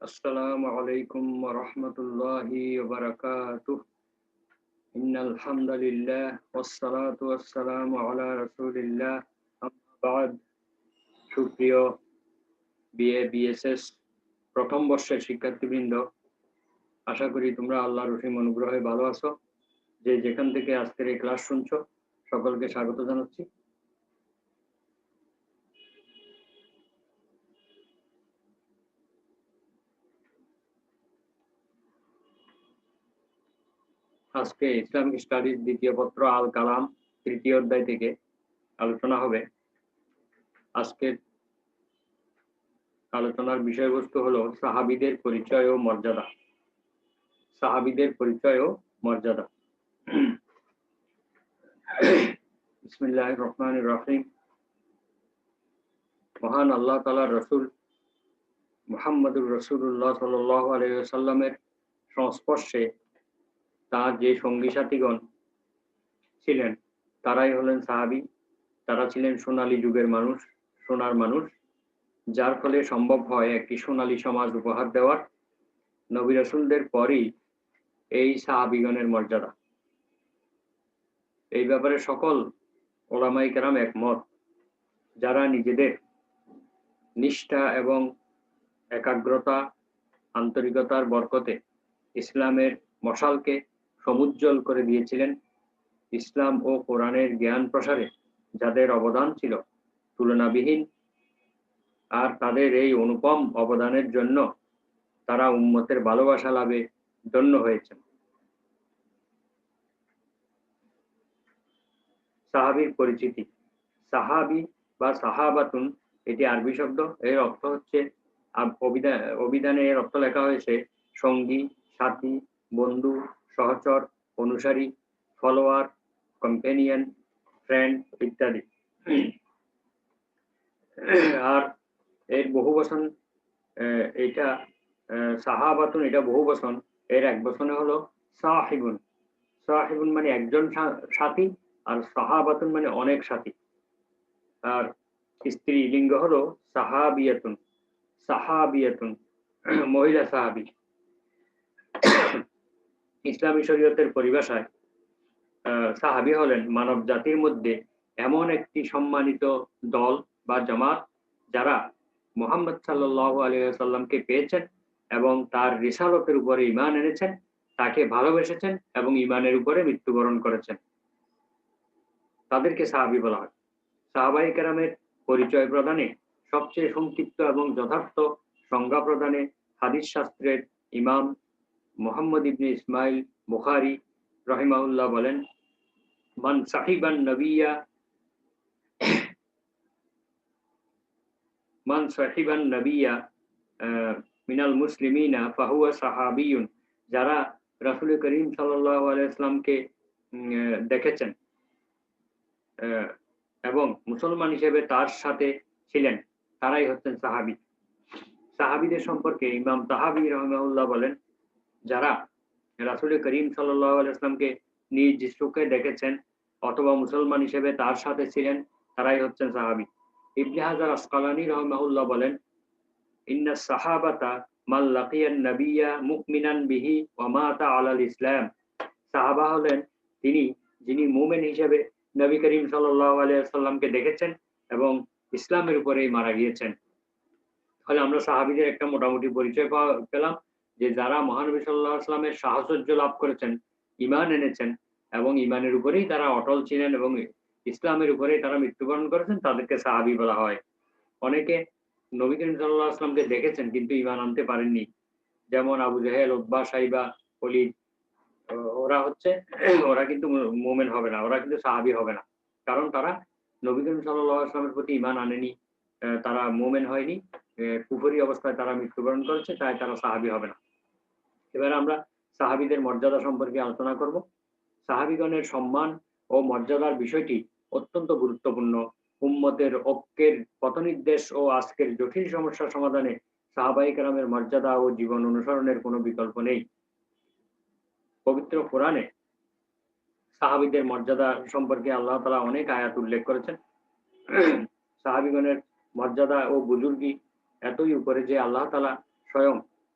السلام عليكم ورحمة الله وبركاته إن الحمد لله والصلاة والسلام على رسول الله أما بعد সুপ্রিয় BA BSS প্রথম বর্ষের শিক্ষার্থীবৃন্দ আশা করি তোমরা আল্লাহর রহিম অনুগ্রহে ভালো আছো যে যেখান থেকে আজকের এই ক্লাস শুনছো সকলকে স্বাগত জানাচ্ছি আজকে ইসলামিক স্টাডিজ দ্বিতীয় পত্র আল কালাম তৃতীয় অধ্যায় থেকে আলোচনা হবে। আজকের আলোচনার বিষয়বস্তু হলো সাহাবিদের পরিচয় ও মর্যাদা। সাহাবিদের পরিচয় ও মর্যাদা। বিসমিল্লাহ রহমান রহিম। মহান আল্লাহ তালা রসুল মোহাম্মদুর রসুল্লাহ সাল সাল্লামের সংস্পর্শে তার যে সঙ্গী সাথীগণ ছিলেন, তারাই হলেন সাহাবি। তারা ছিলেন সোনালী যুগের মানুষ, সোনার মানুষ। যার ফলে সম্ভব হয় একটি সোনালী সমাজ উপহার দেওয়ার। নবী রসুলদের পরই এই সাহাবিগণের মর্যাদা। এই ব্যাপারে সকল ওলামাই কেরাম একমত। যারা নিজেদের নিষ্ঠা এবং একাগ্রতা, আন্তরিকতার বরকতে ইসলামের মশালকে সমুজ্জ্বল করে দিয়েছিলেন ইসলাম ও কোরআনের জ্ঞান প্রসারে, যাদের অবদান ছিল তুলনাবিহীন। আর তাদের এই অনুপম অবদানের জন্য তারা উম্মতের ভালোবাসা লাভে ধন্য হয়েছেন। সাহাবির পরিচিতি। সাহাবি বা সাহাবাতুন, এটি আরবি শব্দ, এর অর্থ হচ্ছে অভিধানে এর অর্থ লেখা হয়েছে সঙ্গী, সাথী, বন্ধু সহচর, অনুসারী ফলোয়ার কম্পেনিয়ন ফ্রেন্ড ইত্যাদি। আর এর বহু বসন এটা সাহাবাতুন, এটা বহু বসন এর এক বসনে হলো সাহিবুন। সাহিবুন মানে একজন সাথী আর সাহাবাতুন মানে অনেক সাথী। আর স্ত্রী লিঙ্গ হলো সাহাবিয়াতুন। সাহাবিয়াতুন, মহিলা সাহাবি। ইসলামী শরীয়তের পরিভাষায় সাহাবি হলেন মানব জাতির মধ্যে এমন একটি সম্মানিত দল বা জামাত যারা মোহাম্মদ সাল্লাহ আলিয়াল্লামকে পেয়েছেন এবং তার রিসালতের উপরে ইমান এনেছেন, তাকে ভালোবেসেছেন এবং ইমানের উপরে মৃত্যুবরণ করেছেন। তাদেরকে সাহাবি বলা হয়। সাহাবাই কেরামের পরিচয় প্রদানে, সবচেয়ে সংক্ষিপ্ত এবং যথার্থ সংজ্ঞা প্রদানে হাদিস শাস্ত্রের ইমাম মোহাম্মদ ইবনে ইসমাইল বুখারি রহিমাউল্লাহ বলেন, মান সাহিবান নবিয়া, মান সাহিবান নবিয়া মিনাল মুসলিমিনা, ফাহুয়া সাহাবিউন যারা রাসুল করিম সাল্লাহ আলাইসলামকে দেখেছেন এবং মুসলমান হিসেবে তার সাথে ছিলেন, তারাই হচ্ছেন সাহাবি। সাহাবিদের সম্পর্কে ইমাম তাহাবি রহমাউল্লাহ বলেন যারা রাসুল করিম সাল্লামকে নিজ চোখে দেখেছেন অথবা মুসলমান হিসেবে তার সাথে ছিলেন, তারাই হচ্ছেন সাহাবি। ইবনে আসকালানি রহমাহুল্লাহ বলেন, ইন্না সাহাবাতা মাল্লাকিয়ান নবিয়া মুকমিনান বিহি ওমাতা আলাল ইসলাম। সাহাবা হলেন তিনি, যিনি মুমেন হিসেবে নবী করিম সাল্লাহ আলিয়াল্লামকে দেখেছেন এবং ইসলামের উপরেই মারা গিয়েছেন। ফলে আমরা সাহাবিদের একটা মোটামুটি পরিচয় পাওয়া পেলাম। যে যারা মহানবী সাল্লাহ আসলামের সাহচর্য লাভ করেছেন ইমান এনেছেন এবং ইমানের উপরেই তারা অটল ছিলেন এবং ইসলামের উপরেই তারা মৃত্যুবরণ করেছেন, তাদেরকে সাহাবি বলা হয়। অনেকে নবী করিম সাল্লাহ আসলামকে দেখেছেন কিন্তু ইমান আনতে পারেননি। যেমন আবু জাহেল উদ্বা সাইবা অলিদ ওরা হচ্ছে, ওরা কিন্তু মোমেন হবে না, ওরা কিন্তু সাহাবি হবে না। কারণ তারা নবী করিম সাল্লাহ আসলামের প্রতি ইমান আনেনি তারা মোমেন হয়নি কুফরি অবস্থায় তারা মৃত্যুবরণ করেছে, তাই তারা সাহাবি হবে না। এবার আমরা সাহাবিদের মর্যাদা সম্পর্কে আলোচনা করব। সাহাবিগণের সম্মান ও মর্যাদার বিষয়টি অত্যন্ত গুরুত্বপূর্ণ। উম্মতের ঐক্যের পথনির্দেশ ও আজকের জটিল সমস্যা সমাধানে সাহাবাই কালামের মর্যাদা ও জীবন অনুসরণের কোনো বিকল্প নেই। পবিত্র কোরআনে সাহাবিদের মর্যাদা সম্পর্কে আল্লাহ তালা অনেক আয়াত উল্লেখ করেছেন। সাহাবিগণের মর্যাদা ও বুজুর্গি এতই উপরে যে আল্লাহ তালা স্বয়ং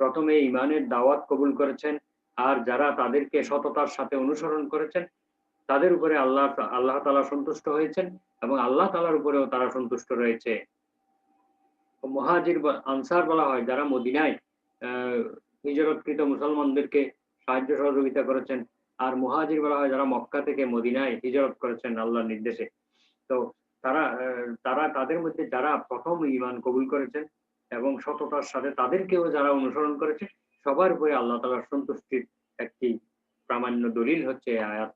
প্রথমে ইমানের দাওয়াত কবুল করেছেন আর যারা তাদেরকে সততার সাথে অনুসরণ করেছেন, তাদের উপরে আল্লাহ আল্লাহ তালা সন্তুষ্ট হয়েছেন এবং আল্লাহ তালার উপরেও তারা সন্তুষ্ট রয়েছে। মহাজির আনসার বলা হয়, যারা মদিনায় হিজরতকৃত মুসলমানদেরকে সাহায্য সহযোগিতা করেছেন আর মহাজির বলা হয়, যারা মক্কা থেকে মদিনায় হিজরত করেছেন আল্লাহর নির্দেশে। তো তারা তারা তাদের মধ্যে যারা প্রথম ইমান কবুল করেছেন এবং সততার সাথে তাদেরকেও যারা অনুসরণ করেছে, সবার উপরে আল্লাহ তালার সন্তুষ্টির একটি প্রামাণ্য দলিল হচ্ছে আয়াত।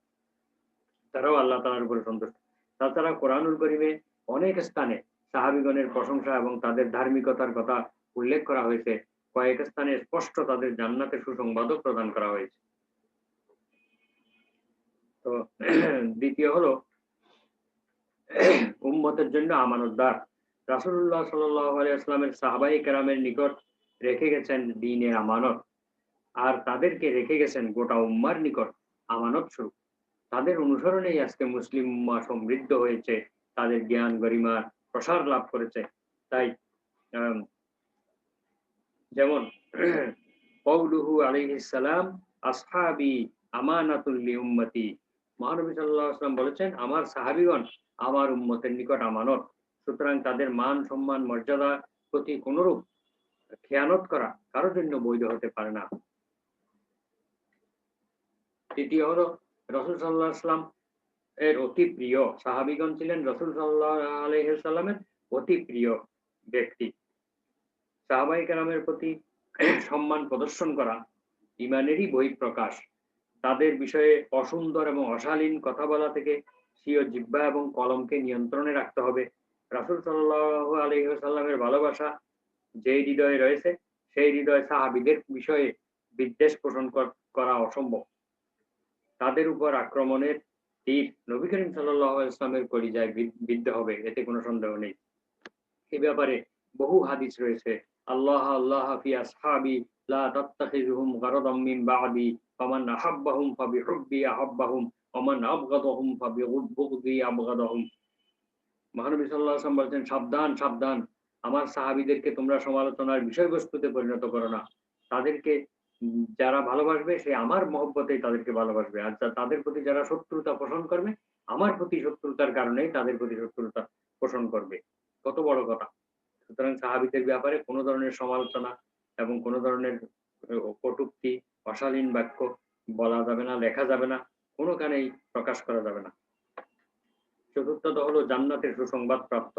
তারাও আল্লাহ তালার উপরে সন্তুষ্ট। তাছাড়া কোরআনুল করিমে অনেক স্থানে সাহাবিগণের প্রশংসা এবং তাদের ধার্মিকতার কথা উল্লেখ করা হয়েছে। কয়েক স্থানে স্পষ্ট তাদের জান্নাতের সুসংবাদও প্রদান করা হয়েছে। তো, দ্বিতীয় হলো, উম্মতের জন্য আমানতদার। রাসুল্লাহ সাল্লামের সাহাবাই কেরামের নিকট রেখে গেছেন দিনের আমানত। আর তাদেরকে রেখে গেছেন গোটা উম্মার নিকট আমানত স্বরূপ তাদের অনুসরণেই আজকে মুসলিম উম্মা সমৃদ্ধ হয়েছে, তাদের জ্ঞান গরিমার প্রসার লাভ করেছে। তাই যেমন কৌলুহু আলাইহিসালাম আসহাবি আমানাতুল্লি উম্মতি মহানবী সাল্লাহ আসলাম বলেছেন, আমার সাহাবিগণ আমার উম্মতের নিকট আমানত। সুতরাং তাদের মান, সম্মান, মর্যাদা প্রতি কোনরূপ খেয়ানত করা কারোর জন্য বৈধ হতে পারে না। তৃতীয় হলো, রসুল সাল্লাহ আসলাম এর অতি প্রিয় সাহাবিগণ ছিলেন রসুল সাল্লাহ আলহামের অতি প্রিয় ব্যক্তি। সাহাবাই কালামের প্রতি সম্মান প্রদর্শন করা ইমানেরই বই প্রকাশ। তাদের বিষয়ে অসুন্দর এবং অশালীন কথা বলা থেকে সিও জিব্বা এবং কলমকে নিয়ন্ত্রণে রাখতে হবে। রাসুল সাল্লাহ আলহিহাল্লামের ভালোবাসা যে হৃদয়ে রয়েছে, সেই হৃদয় সাহাবিদের বিষয়ে বিদ্বেষ পোষণ করা অসম্ভব। তাদের উপর আক্রমণের তীর নবী করিম সাল্লাহ ইসলামের কলিজায় বিদ্ধ হবে, এতে কোনো সন্দেহ নেই। এ ব্যাপারে বহু হাদিস রয়েছে, আল্লাহ আল্লাহ ফি আসহাবি লা আহাব্বাহুম ফাবিহুব্বি আহাব্বাহুম, ওমান মহানবী আলাইহি বলছেন, সাবধান সাবধান। আমার সাহাবিদেরকে তোমরা সমালোচনার বিষয়বস্তুতে পরিণত করো না। তাদেরকে যারা ভালোবাসবে, সে আমার মহব্বতেই তাদেরকে ভালোবাসবে। আর তাদের প্রতি যারা শত্রুতা পোষণ করবে, আমার প্রতি শত্রুতার কারণেই তাদের প্রতি শত্রুতা পোষণ করবে। কত বড় কথা। সুতরাং সাহাবিদের ব্যাপারে কোনো ধরনের সমালোচনা এবং কোনো ধরনের কটুক্তি, অশালীন বাক্য বলা যাবে না, লেখা যাবে না, কোনো কানেই প্রকাশ করা যাবে না। চতুর্থত হলো জান্নাতের সুসংবাদ প্রাপ্ত।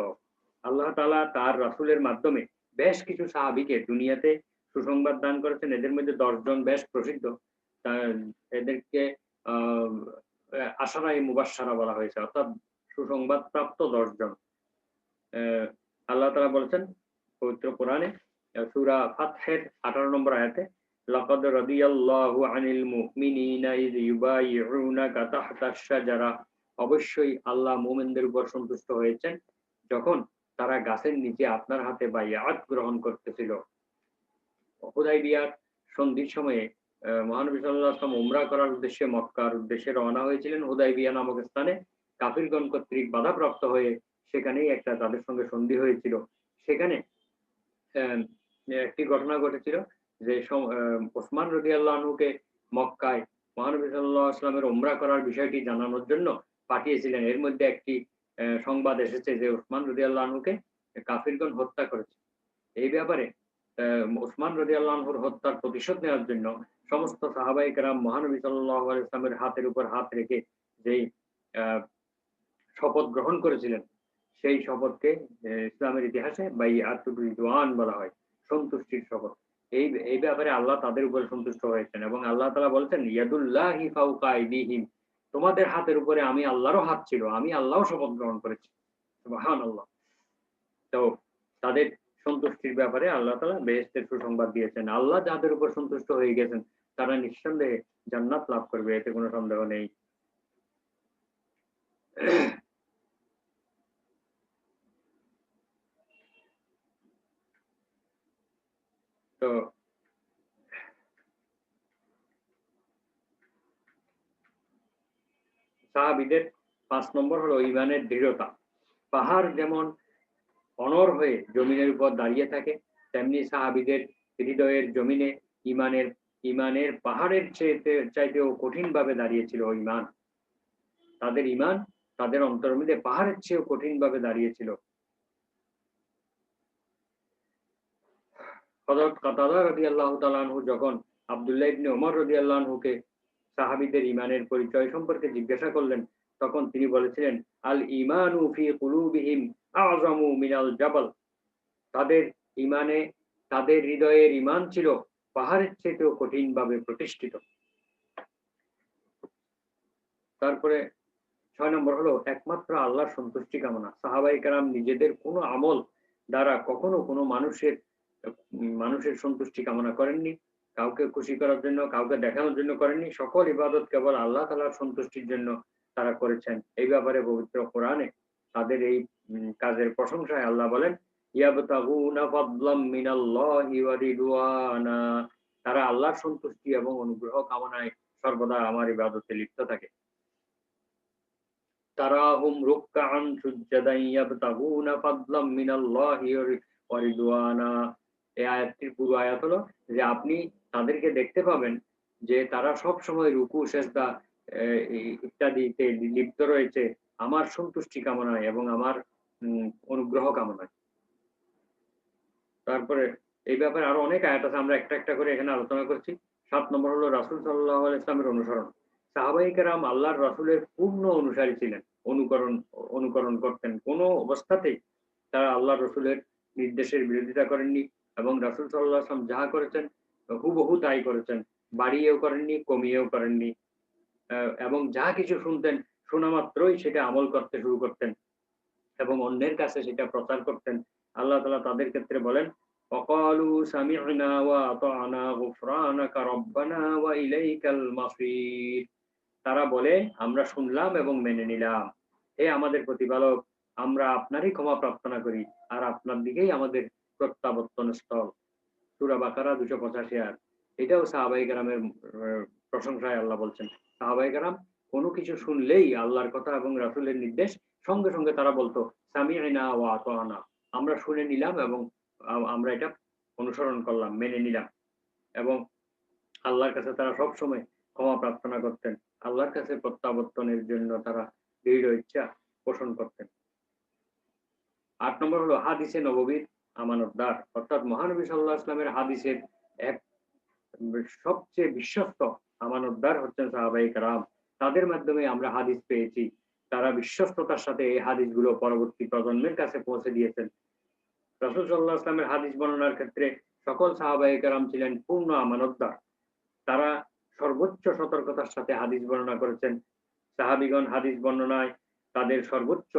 আল্লাহ তালা তার রাসুলের মাধ্যমে বেশ কিছু সাহাবিকে দুনিয়াতে সুসংবাদ দান করেছেন। এদের মধ্যে দশজন বেশ প্রসিদ্ধ। এদেরকে আশারাই মুবাসারা বলা হয়েছে, অর্থাৎ সুসংবাদ প্রাপ্ত দশজন আল্লাহ তালা বলেছেন, পবিত্র কোরআনে, সুরা ফাতহের আঠারো নম্বর আয়াতে, লাকাদ রাদিয়াল্লাহু আনিল মুমিনিনা ইয ইউবাইউনাকা তাহতা শাজারা। অবশ্যই আল্লাহ মোমেনদের উপর সন্তুষ্ট হয়েছেন। যখন তারা গাছের নিচে আপনার হাতে বাইয়াত গ্রহণ করতেছিল। হুদাই বিয়ার সন্ধির সময়ে মহানবী সাল্লাহ আসলাম উমরা করার উদ্দেশ্যে মক্কার উদ্দেশ্যে রওনা হয়েছিলেন। হুদাই বিয়া নামক স্থানে কাফিরগণ কর্তৃক বাধাপ্রাপ্ত হয়ে সেখানেই একটা তাদের সঙ্গে সন্ধি হয়েছিল। সেখানে একটি ঘটনা ঘটেছিল যে ওসমান রবি আল্লাহকে মক্কায় মহানবী সাল্লাহ আসলামের উমরা করার বিষয়টি জানানোর জন্য পাঠিয়েছিলেন। এর মধ্যে একটি সংবাদ এসেছে যে ওসমান রদি কাফিরগণ হত্যা করেছে। এই ব্যাপারে ওসমান রদি হত্যার প্রতিশোধ নেওয়ার জন্য সমস্ত সাহাবাই মহানবী সাল্লাহ হাতের উপর হাত রেখে যেই শপথ গ্রহণ করেছিলেন, সেই শপথকে ইসলামের ইতিহাসে বাই আতুয়ান বলা হয়, সন্তুষ্টির শপথ। এই এই ব্যাপারে আল্লাহ তাদের উপরে সন্তুষ্ট হয়েছেন এবং আল্লাহ তালা বলছেন, ইয়াদুল্লাহ তোমাদের হাতের উপরে আমি আল্লাহরও হাত ছিল, আমি আল্লাহ শপথ গ্রহণ করেছি। মহান আল্লাহ তো তাদের সন্তুষ্টির ব্যাপারে আল্লাহ তালা বেহেস্তের সুসংবাদ দিয়েছেন। আল্লাহ যাদের উপর সন্তুষ্ট হয়ে গেছেন, তারা নিঃসন্দেহে জান্নাত লাভ করবে, এতে কোনো সন্দেহ নেই। তো সাহাবিদের পাঁচ নম্বর হলো ইমানের দৃঢ়তা। পাহাড় যেমন অনর হয়ে জমিনের উপর দাঁড়িয়ে থাকে, তেমনি সাহাবিদের হৃদয়ের জমিনে ইমানের ইমানের পাহাড়ের চেয়েতে চাইতেও কঠিন ভাবে দাঁড়িয়েছিল ইমান। তাদের ইমান তাদের অন্তর মধ্যে পাহাড়ের চেয়েও কঠিন ভাবে দাঁড়িয়েছিল। হজরত কাতাদা রদি আল্লাহ তালানহু যখন আবদুল্লাহ ইবনে ওমর রদি আল্লাহকে সাহাবিদের ইমানের পরিচয় সম্পর্কে জিজ্ঞাসা করলেন। তখন তিনি বলেছিলেন, আল ইমানু ফি আযমু মিনাল জাবাল। তাদের ইমানে তাদের হৃদয়ের ইমান ছিল পাহাড়ের চেয়েও কঠিন ভাবে প্রতিষ্ঠিত। তারপরে ছয় নম্বর হলো, একমাত্র আল্লাহর সন্তুষ্টি কামনা। সাহাবাই কারাম নিজেদের কোনো আমল দ্বারা কখনো কোনো মানুষের মানুষের সন্তুষ্টি কামনা করেননি। কাউকে খুশি করার জন্য, কাউকে দেখানোর জন্য করেননি। সকল ইবাদত কেবল আল্লাহ তালার সন্তুষ্টির জন্য তারা করেছেন। এই ব্যাপারে পবিত্র কোরআনে তাদের এই কাজের প্রশংসায় আল্লাহ বলেন তারা আল্লাহর সন্তুষ্টি এবং অনুগ্রহ কামনায় সর্বদা আমার ইবাদতে লিপ্ত থাকে। তারা হুম রুক্কান সুজ্জাদান ইয়াবতাগুনা ফাদলাম আয়াত হলো যে আপনি তাদেরকে দেখতে পাবেন যে তারা সব সময় রুকু, সেজদা ইত্যাদিতে লিপ্ত রয়েছে। আমার সন্তুষ্টি কামনায় এবং আমার অনুগ্রহ কামনায়। তারপরে এই ব্যাপারে আরও অনেক আয়াত আছে, আমরা একটা একটা করে এখানে আলোচনা করছি। সাত নম্বর হলো রাসুল সাল্লাহ ইসলামের অনুসরণ। সাহাবাহিকেরাম আল্লাহর রাসুলের পূর্ণ অনুসারী ছিলেন, অনুকরণ অনুকরণ করতেন। কোনো অবস্থাতেই তারা আল্লাহ রসুলের নির্দেশের বিরোধিতা করেননি এবং রাসুল সাল্লাহ আসলাম যাহা করেছেন হুবহু তাই করেছেন। বাড়িয়েও করেননি, কমিয়েও করেননি। এবং যা কিছু শুনতেন, শোনা মাত্রই সেটা আমল করতে শুরু করতেন এবং অন্যের কাছে সেটা প্রচার করতেন। আল্লাহ তালা তাদের ক্ষেত্রে বলেন অকালু ওয়া ওয়া তারা বলে, আমরা শুনলাম এবং মেনে নিলাম। হে আমাদের প্রতিপালক, আমরা আপনারই ক্ষমা প্রার্থনা করি আর আপনার দিকেই আমাদের প্রত্যাবর্তন স্থল সুরা বাকারা দুশো পঁচাশি আর। এটাও সাহাবাই গ্রামের প্রশংসায় আল্লাহ বলছেন। সাহাবাই গ্রাম কোনো কিছু শুনলেই আল্লাহর কথা এবং রাসুলের নির্দেশ সঙ্গে সঙ্গে তারা বলতো সামি আইনা ও আনা আমরা শুনে নিলাম এবং আমরা এটা অনুসরণ করলাম, মেনে নিলাম। এবং আল্লাহর কাছে তারা সব সময় ক্ষমা প্রার্থনা করতেন। আল্লাহর কাছে প্রত্যাবর্তনের জন্য তারা দৃঢ় ইচ্ছা পোষণ করতেন। আট নম্বর হলো হাদিসে নববীর। আমানতদার অর্থাৎ মহানবী সাল্লাহ ইসলামের হাদিসের এক সবচেয়ে বিশ্বস্ত আমানতদার হচ্ছেন সাহাবাই কারাম। তাদের মাধ্যমে আমরা হাদিস পেয়েছি। তারা বিশ্বস্ততার সাথে এই হাদিসগুলো পরবর্তী প্রজন্মের কাছে পৌঁছে দিয়েছেন। রসুল সাল্লাহ ইসলামের হাদিস বর্ণনার ক্ষেত্রে সকল সাহাবাই কারাম ছিলেন পূর্ণ আমানতদার তারা সর্বোচ্চ সতর্কতার সাথে হাদিস বর্ণনা করেছেন। সাহাবিগণ হাদিস বর্ণনায় তাদের সর্বোচ্চ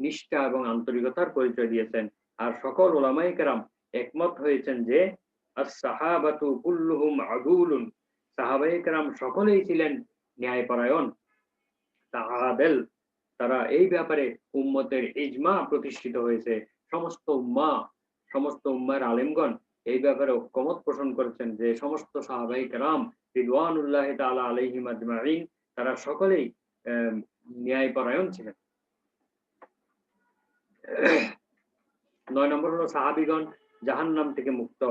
নিষ্ঠা এবং আন্তরিকতার পরিচয় দিয়েছেন। আর সকল ওলামাই কেরাম একমত হয়েছেন যে সাহাবাতু সাহাবাই কেরাম সকলেই ছিলেন ন্যায়পরায়ণ। তাহাদেল, তারা এই ব্যাপারে উম্মতের ইজমা প্রতিষ্ঠিত হয়েছে। সমস্ত উম্মা, সমস্ত উম্মার আলেমগণ এই ব্যাপারে ঐক্যমত পোষণ করেছেন যে সমস্ত সাহাবাই কেরাম রিদওয়ানুল্লাহ তালা আলহিম আজমাইন তারা সকলেই আহ ন্যায়পরায়ণ ছিলেন। নয় নম্বর হলো সাহাবিগণ জাহান নাম থেকে মুক্ত।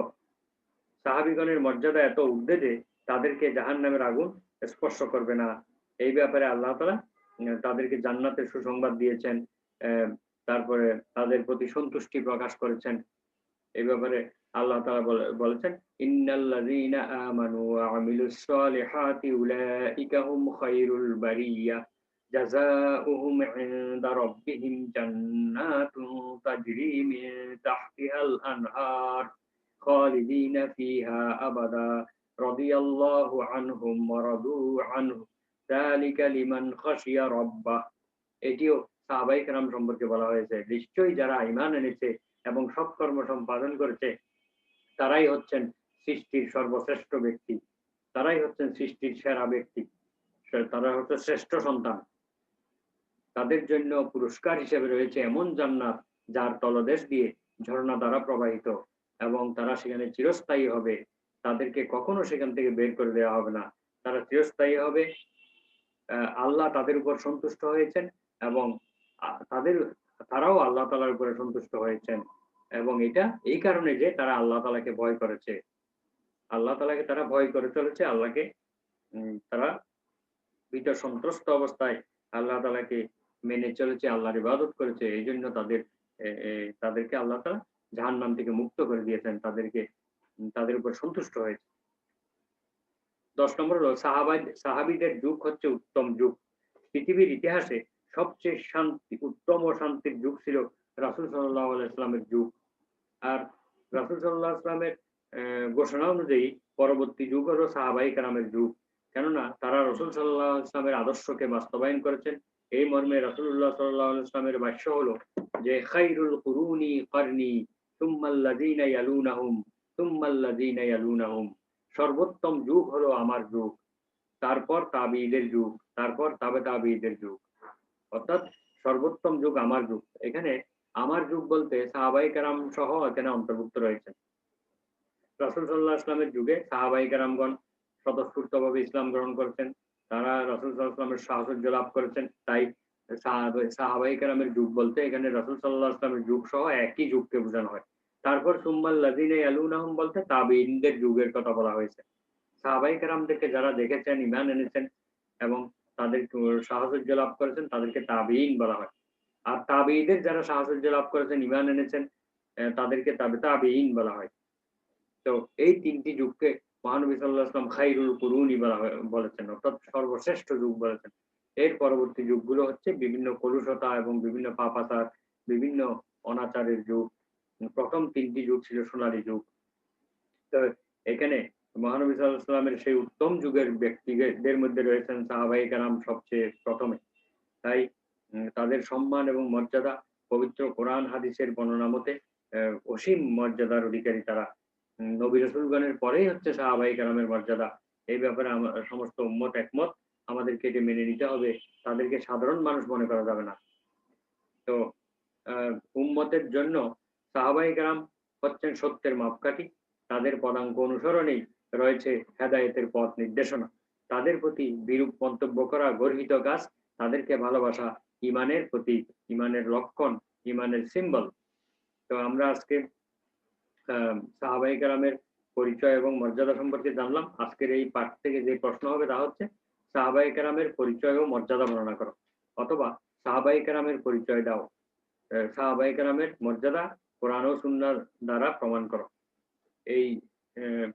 সাহাবিগণের মর্যাদা এত উর্ধে যে তাদেরকে জাহান নামের আগুন স্পর্শ করবে না। এই ব্যাপারে আল্লাহ তালা তাদেরকে জান্নাতের সুসংবাদ দিয়েছেন তারপরে তাদের প্রতি সন্তুষ্টি প্রকাশ করেছেন। এই ব্যাপারে আল্লাহ তালা বলেছেন, ইন্নাল্লাযীনা জাযাউহুম ইনদা রাব্বিহিম জান্নাতুন তাজরি মিন তাহতিহাল আনহার খালিদিনা ফিহা আবাদা রাদিয়াল্লাহু আনহুম ওয়া রাদু আনহু যালিকা লিমান খাশিয়া রাব্বাহ এটিও সাহাবাই কেরাম সম্পর্কে বলা হয়েছে। নিশ্চয়ই যারা ইমান এনেছে এবং সৎকর্ম সম্পাদন করেছে, তারাই হচ্ছেন সৃষ্টির সর্বশ্রেষ্ঠ ব্যক্তি। তারাই হচ্ছেন সৃষ্টির সেরা ব্যক্তি। তারা হচ্ছে শ্রেষ্ঠ সন্তান। তাদের জন্য পুরস্কার হিসেবে রয়েছে এমন জান্নাত যার তলদেশ দিয়ে ঝর্ণা দ্বারা প্রবাহিত এবং তারা সেখানে চিরস্থায়ী হবে। তাদেরকে কখনো সেখান থেকে বের করে দেওয়া হবে না। তারা চিরস্থায়ী হবে। আল্লাহ তাদের উপর সন্তুষ্ট হয়েছেন এবং তাদের, তারাও আল্লাহ তালার উপরে সন্তুষ্ট হয়েছেন এবং এটা এই কারণে যে তারা আল্লাহ তালাকে ভয় করেছে। আল্লাহ তালাকে তারা ভয় করে চলেছে, আল্লাহকে তারা ভীত সন্ত্রস্ত অবস্থায় আল্লাহ তালাকে মেনে চলেছে, আল্লাহর ইবাদত করেছে এই জন্য তাদের তাদেরকে আল্লাহ তালা জাহান নাম থেকে মুক্ত করে দিয়েছেন, তাদেরকে, তাদের উপর সন্তুষ্ট হয়েছে। দশ নম্বর হলো, সাহাবাই, সাহাবিদের যুগ হচ্ছে উত্তম যুগ। পৃথিবীর ইতিহাসে সবচেয়ে শান্তি, উত্তম ও শান্তির যুগ ছিল রাসুল সাল্লাহ ইসলামের যুগ। আর রাসুল সাল্লাহ ইসলামের ঘোষণা অনুযায়ী পরবর্তী যুগ হলো সাহাবাই কালামের যুগ। কেননা তারা রসুল সাল্লাহ ইসলামের আদর্শকে বাস্তবায়ন করেছেন এই মর্মে রসুল্লাহ সাল্লাহ ইসলামের হলো যে, খাইরুল কুরুনি করনি তুম্মাল্লাযীনা ইয়ালুনাহুম সর্বোত্তম যুগ হলো আমার যুগ, তারপর তাবিদের যুগ, তারপর তাবে তাবিদের যুগ। অর্থাৎ সর্বোত্তম যুগ আমার যুগ। এখানে আমার যুগ বলতে সাহাবাই কারাম সহ এখানে অন্তর্ভুক্ত রয়েছে রাসুল সাল্লাহ ইসলামের যুগে সাহাবাই কারামগণ স্বতঃস্ফূর্ত ভাবে ইসলাম গ্রহণ করেছেন। তারা রসুল সাল্লাহ ইসলামের সাহসর্য লাভ করেছেন। তাই সাহাবাই কারামের যুগ বলতে এখানে রসুল সাল্লাহ আসলামের যুগ সহ একই যুগকে বোঝানো হয়। তারপর সুম্মাল লাজিনে আলুনাহম বলতে তাবিনদের যুগের কথা বলা হয়েছে। সাহাবাই কারামদেরকে যারা দেখেছেন ইমান এনেছেন এবং তাদের সাহসর্য লাভ করেছেন, তাদেরকে তাবিন বলা হয়। আর তাবিদের যারা সাহসর্য লাভ করেছেন ইমান এনেছেন তাদেরকে তাবে তাবিন বলা হয়। তো এই তিনটি যুগকে মহানবী সাল্লাহ আসলাম খাইরুল কুরুনি বলা বলেছেন, অর্থাৎ সর্বশ্রেষ্ঠ যুগ বলেছেন। এর পরবর্তী যুগগুলো হচ্ছে বিভিন্ন কলুষতা এবং বিভিন্ন পাপাচার, বিভিন্ন অনাচারের যুগ। প্রথম তিনটি যুগ ছিল সোনালী যুগ। তো এখানে মহানবী সাল্লামের সেই উত্তম যুগের ব্যক্তিদের মধ্যে রয়েছেন সাহাবাই কালাম সবচেয়ে প্রথমে। তাই তাদের সম্মান এবং মর্যাদা পবিত্র কোরআন হাদিসের বর্ণনা মতে অসীম মর্যাদার অধিকারী তারা। নবী রসুলগণের পরেই হচ্ছে সাহাবাই কালামের মর্যাদা। এই ব্যাপারে আমার সমস্ত উম্মত একমত। আমাদেরকে এটি মেনে নিতে হবে। তাদেরকে সাধারণ মানুষ মনে করা যাবে না। তো উম্মতের জন্য সাহাবাই কালাম হচ্ছেন সত্যের মাপকাঠি। তাদের পদাঙ্ক অনুসরণেই রয়েছে হেদায়েতের পথ নির্দেশনা। তাদের প্রতি বিরূপ মন্তব্য করা গর্হিত কাজ। তাদেরকে ভালোবাসা ইমানের প্রতি ইমানের লক্ষণ, ইমানের সিম্বল তো আমরা আজকে সাহাবাই কালামের পরিচয় এবং মর্যাদা সম্পর্কে জানলাম। আজকের এই পাঠ থেকে যে প্রশ্ন হবে তা হচ্ছে সাহাবাই কালামের পরিচয় ও মর্যাদা বর্ণনা করো অথবা সাহাবাই কালামের পরিচয় দাও। সাহাবাই কালামের মর্যাদা কোরআন ও সুন্নার দ্বারা প্রমাণ করো। এই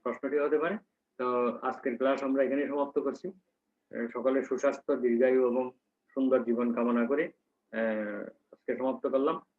প্রশ্নটি হতে পারে। তো আজকের ক্লাস আমরা এখানে সমাপ্ত করছি। সকলে সুস্বাস্থ্য, দীর্ঘায়ু এবং সুন্দর জীবন কামনা করে আজকে সমাপ্ত করলাম।